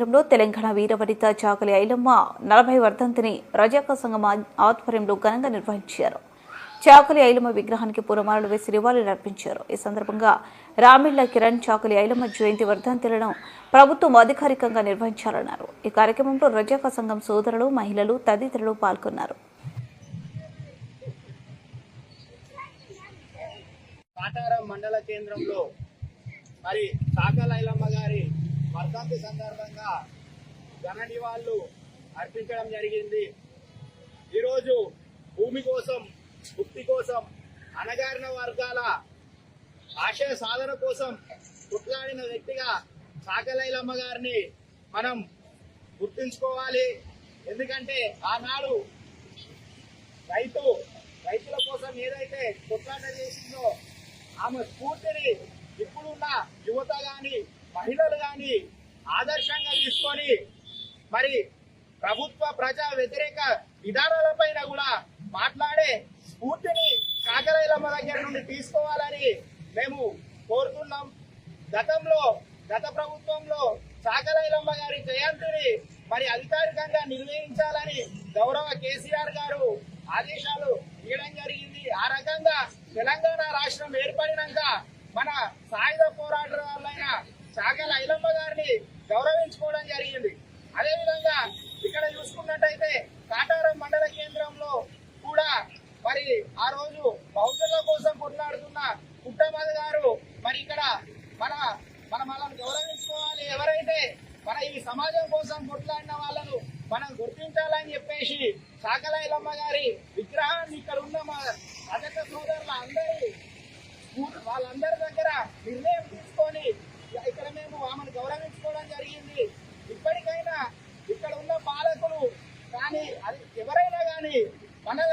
క్షేత్రంలో తెలంగాణ వీరవనిత చాకలి ఐలమ్మ నలభై వర్ధంతిని రజాక సంఘం ఆధ్వర్యంలో ఘనంగా నిర్వహించారు. చాకలి ఐలమ్మ విగ్రహానికి పూలమాలలు వేసి నివాళులు అర్పించారు. ఈ సందర్భంగా రామిళ్ళ కిరణ్ చాకలి ఐలమ్మ జయంతి వర్ధంతులను ప్రభుత్వం అధికారికంగా నిర్వహించాలన్నారు. ఈ కార్యక్రమంలో రజాక సంఘం సోదరులు మహిళలు తదితరులు పాల్గొన్నారు. మండల కేంద్రంలో మరి సాకలైలమ్మ గారి సంక్రాంతి సందర్భంగా ఘన నివాళులు అర్పించడం జరిగింది. ఈరోజు భూమి కోసం ముక్తి కోసం అణగారిన వర్గాల ఆశయ సాధన కోసం కొట్లాడిన వ్యక్తిగా సాకలైలమ్మ గారిని మనం గుర్తుంచుకోవాలి. ఎందుకంటే ఆనాడు రైతు రైతుల కోసం ఏదైతే కొట్లాట చేసిందో ఆమె స్ఫూర్తిని ఇప్పుడున్న యువత గాని మహిళలు గాని ఆదర్శంగా తీసుకొని మరి ప్రభుత్వ ప్రజా వ్యతిరేక విధానాలపైన కూడా మాట్లాడే స్ఫూర్తిని కాకరైలమ్మ దగ్గర నుండి తీసుకోవాలని మేము కోరుతున్నాం. గతంలో గత ప్రభుత్వంలో సాకరైలమ్మ గారి జయంతిని మరి అధికారికంగా నిర్వహించాలని గౌరవ కేసీఆర్ గారు ఆదేశాలు ఇవ్వడం జరిగింది. ఆ రకంగా తెలంగాణ రాష్ట్రం ఏర్పడినాక మన సాయుధ పోరాటాలైన చాకల ఐలమ్మ గారిని గౌరవించుకోవడం జరిగింది. అదేవిధంగా ఇక్కడ చూసుకున్నట్టయితే కాటారం మండల కేంద్రంలో కూడా మరి ఆ రోజు బహుజనుల కోసం కొట్లాడుతున్న పుట్టమది గారు మరి ఇక్కడ మన మనం గౌరవించుకోవాలి. ఎవరైతే మన ఈ సమాజం కోసం కొట్లాడిన వాళ్ళను మనం గుర్తించాలని చెప్పేసి సాకలైలమ్మ గారి విగ్రహాన్ని ఇక్కడ ఉన్న మా ಮನೆ